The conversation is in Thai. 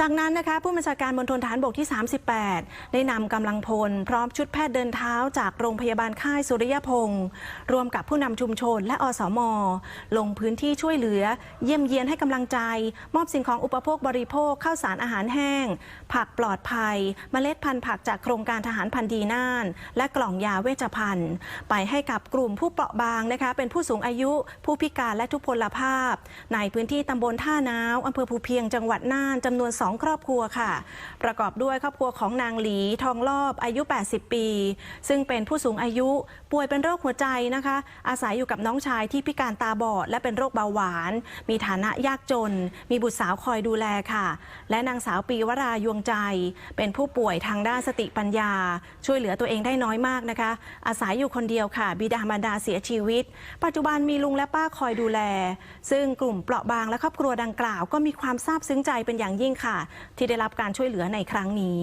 จากนั้นนะคะผู้บัญชาการมณฑลฐานบกที่ 38 ได้นำกำลังพล พร้อมชุดแพทย์เดินเท้าจากโรงพยาบาลค่ายสุริยพงศ์รวมกับผู้นำชุมชนและอสม ลงพื้นที่ช่วยเหลือ เยี่ยมเยียนให้กำลังใจ มอบสิ่งของอุปโภคบริโภคข้าวสารอาหารแห้ง ผักปลอดภัยเมล็ดพันธุ์ผักจากโครงการทหารพันธุ์ดีน่าน และกล่องยาเวชภัณฑ์ ไปให้กับกลุ่มผู้เปราะบางนะคะ เป็นผู้สูงอายุ ผู้พิการและทุพพลภาพ ในพื้นที่ตำบลท่าน้าวอำเภอภูเพียงจังหวัดน่านจำนวน2ครอบครัวค่ะ ประกอบด้วยครอบครัวของนางหลีทองลอบอายุ 80 ปี ซึ่งเป็นผู้สูงอายุป่วยเป็นโรคหัวใจนะคะ อาศัยอยู่กับน้องชายที่พิการตาบอด และเป็นโรคเบาหวาน มีฐานะยากจน มีบุตรสาวคอยดูแลค่ะ และนางสาวปีวรายวงใจ เป็นผู้ป่วยทางด้านสติปัญญา ช่วยเหลือตัวเองได้น้อยมากนะคะ อาศัยอยู่คนเดียวค่ะ บิดามารดาเสียชีวิต ปัจจุบันมีลุงและป้าคอยดูแล ซึ่งกลุ่มเปราะบางและครอบครัวดังกล่าวก็มีความซาบซึ้งใจเป็นอย่างยิ่งค่ะที่ได้รับการช่วยเหลือในครั้งนี้